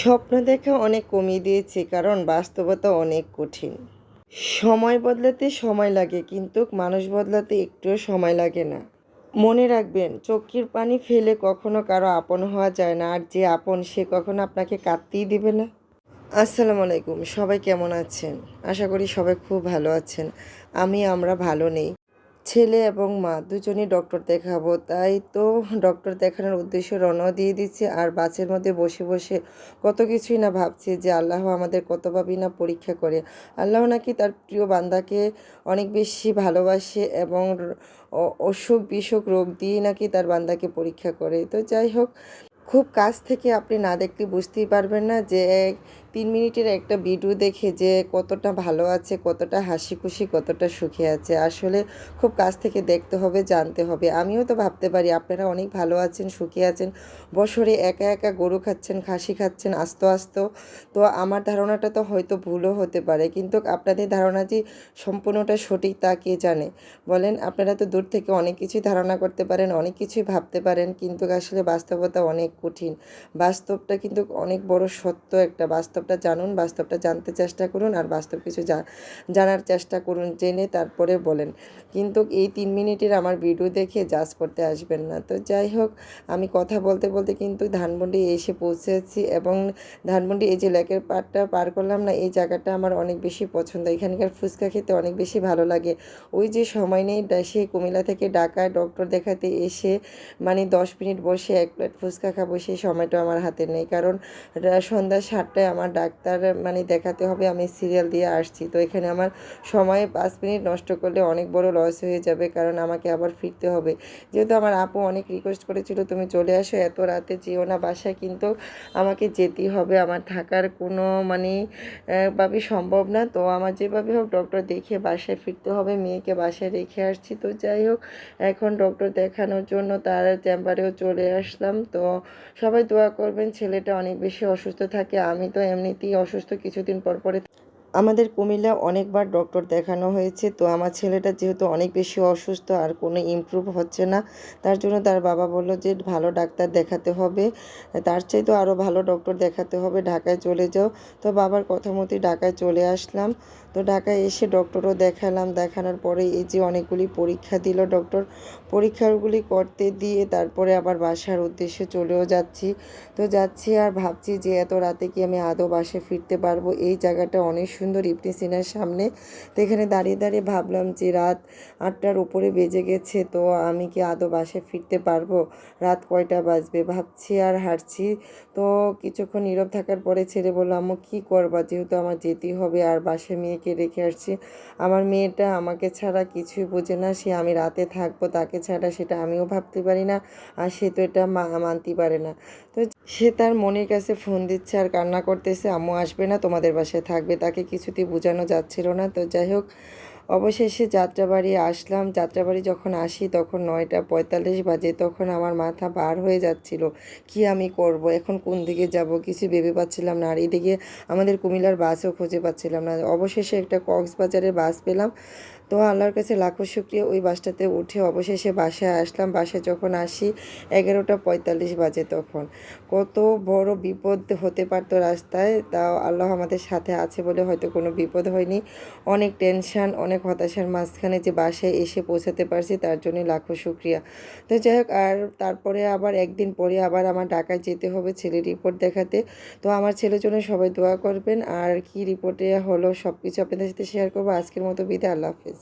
স্বপ্ন দেখা অনেক কমিয়ে দিয়েছি, কারণ বাস্তবতা অনেক কঠিন। সময় বদলাতে সময় লাগে, কিন্তু মানুষ বদলাতে একটুও সময় লাগে না। মনে রাখবেন, চোখের পানি ফেলে কখনো কারও আপন হওয়া যায় না, আর যে আপন, সে কখনো আপনাকে কাঁদতেই দেবে না। আসসালামু আলাইকুম, সবাই কেমন আছেন? আশা করি সবাই খুব ভালো আছেন। আমি, আমরা ভালো নেই। ছেলে এবং মা দুজনেই ডক্টর দেখাবো। তাই তো ডক্টর দেখানোর উদ্দেশ্যে রওনা দিয়ে দিচ্ছি। আর বাসের মধ্যে বসে বসে কত কিছুই না ভাবছি যে আল্লাহ আমাদের কতভাবেই না পরীক্ষা করে। আল্লাহ নাকি তার প্রিয় বান্দাকে অনেক বেশি ভালোবাসে এবং অসুখ বিসুখ রোগ দিয়ে নাকি তার বান্দাকে পরীক্ষা করে। তো যাই হোক, খুব কাছ থেকে আপনি না দেখলে বুঝতেই পারবেন না যে তিন মিনিটের একটা ভিডিও দেখে যে কতটা ভালো আছে, কতটা হাসি খুশি কতটা সুখে আছে, আসলে খুব কাছ থেকে দেখতে হবে, জানতে হবে। আমিও তো ভাবতে পারি আপনারা অনেক ভালো আছেন, সুখে আছেন, বছরে একা একা গরু খাচ্ছেন, খাসি খাচ্ছেন, আস্তে আস্তে। তো আমার ধারণাটা তো হয়তো ভুলও হতে পারে, কিন্তু আপনাদের ধারণা যে সম্পূর্ণটা সঠিক তা কে জানে? বলেন, আপনারা তো দূর থেকে অনেক কিছুই ধারণা করতে পারেন, অনেক কিছুই ভাবতে পারেন, কিন্তু আসলে বাস্তবতা অনেক কঠিন। বাস্তবটা কিন্তু অনেক বড় সত্য একটা বাস্তবটা জানুন, বাস্তবটা জানতে চেষ্টা করুন আর বাস্তব কিছু জানার চেষ্টা করুন, জেনে তারপরে বলেন। কিন্তু এই তিন মিনিটের আমার ভিডিও দেখে জাজ করতে আসবেন না। তো যাই হোক, আমি কথা বলতে বলতে কিন্তু ধানমন্ডি এসে পৌঁছেছি এবং ধানমন্ডি এই যে লেকের পাড়টা পার করলাম না, এই জায়গাটা আমার অনেক বেশি পছন্দ। এখানকার ফুচকা খেতে অনেক বেশি ভালো লাগে। ওই যে সময় নেই সে কুমিল্লা থেকে ঢাকায় ডক্টর দেখাতে এসে মানে দশ মিনিট বসে এক প্লেট ফুচকা খাব, সেই সময়টা আমার হাতে নেই। কারণ সন্ধ্যা সাতটায় আমার ডাক্তার মানে দেখাতে হবে, আমি সিরিয়াল দিয়ে আসছি। তো এখানে আমার সময় পাঁচ মিনিট নষ্ট করলে অনেক বড় লস হয়ে যাবে, কারণ আমাকে আবার ফিরতে হবে। যেহেতু আমার আপু অনেক রিকোয়েস্ট করেছিল, তুমি চলে আসো, এত রাতে যেও না বাসায়, কিন্তু আমাকে যেতেই হবে। আমার থাকার কোনো মানে ভাবে সম্ভব না। তো আমার যেভাবে হোক ডক্টর দেখিয়ে বাসায় ফিরতে হবে, মেয়েকে বাসায় রেখে আসছি। তো যাই হোক, এখন ডক্টর দেখানোর জন্য তার চেম্বারেও চলে আসলাম। তো সবাই দোয়া করবেন, ছেলেটা অনেক বেশি অসুস্থ থাকে, আমি তো এমনিতেই অসুস্থ কিছুদিন পর পরে আমাদের কুমিল্লা অনেকবার ডক্টর দেখানো হয়েছে। তো আমার ছেলেটা যেহেতু অনেক বেশি অসুস্থ, আর কোনো ইমপ্রুভ হচ্ছে না, তার জন্য তার বাবা বলল যে, ভালো ডাক্তার দেখাতে হবে। তার চাই তো আরও ভালো ডক্টর দেখাতে হবে, ঢাকায় চলে যাও। তো বাবার কথা মতোই ঢাকায় চলে আসলাম। তো ঢাকায় এসে ডক্টরও দেখালাম। দেখানোর পরে এই যে অনেকগুলি পরীক্ষা দিল ডক্টর পরীক্ষাগুলি করতে দিয়ে তারপরে আবার বাসার উদ্দেশ্যে চলেও যাচ্ছি। তো যাচ্ছি আর ভাবছি যে, এত রাতে কি আমি আদৌ বাসে ফিরতে পারব? এই জায়গাটা অনেক সুন্দর ইপনি সিনার সামনে। তো এখানে দাঁড়িয়ে দাঁড়িয়ে ভাবলাম যে রাত আটটার উপরে বেজে গেছে, তো আমি কি আদৌ বাসে ফিরতে পারব? রাত কয়টা বাজবে? ভাবছি আর হাঁটছি। তো কিছুক্ষণ নীরব থাকার পরে ছেলে বলল, আম্মু, কী করবা? যেহেতু আমার যেতেই হবে আর বাসে মেয়েকে রেখে আসছি। আমার মেয়েটা আমাকে ছাড়া কিছুই বোঝে না। সে আমি রাতে থাকব, তাকে ছাড়া সেটা আমিও ভাবতে পারি না। আর সে তো এটা মানতে পারে না। তো সে তার মনের কাছে ফোন দিচ্ছে আর কান্না করতেছে, আম্মু আসবে না, তোমাদের বাসায় থাকবে। তাকে কিছুতেই বোঝানো যাচ্ছিল না। তো যাই হোক, অবশেষে যাত্রাবাড়ি আসলাম। যাত্রাবাড়ি যখন আসি, তখন নয়টা পঁয়তাল্লিশ বাজে, তখন আমার মাথা বার হয়ে যাচ্ছিল। কি আমি করব? এখন কোন দিকে যাব? কিছু ভেবে পাচ্ছিলাম না। আর এদিকে আমাদের কুমিল্লার বাসও খুঁজে পাচ্ছিলাম না। অবশেষে একটা কক্সবাজারের বাস পেলাম। তো আল্লাহর কাছে লাখো শুক্রিয়া। ওই বাসটাতে উঠে অবশেষে বাসায় আসলাম। বাসায় যখন আসি, এগারোটা পঁয়তাল্লিশ বাজে তখন। কত বড় বিপদ হতে পারতো রাস্তায়, তাও আল্লাহ আমাদের সাথে আছে বলে হয়তো কোনো বিপদ হয়নি। অনেক টেনশন, অনেক হতাশার মাঝখানে যে বাসায় এসে পৌঁছাতে পারছি, তার জন্য লাখো শুক্রিয়া। তো যাই হোক, আর তারপরে আবার একদিন পরে আবার আমার ঢাকায় যেতে হবে ছেলের রিপোর্ট দেখাতে। তো আমার ছেলের জন্য সবাই দোয়া করবেন। আর কি রিপোর্টে হলো সব কিছু আপনাদের সাথে শেয়ার করব। আজকের মতো বিদায়, আল্লাহ হাফিজ।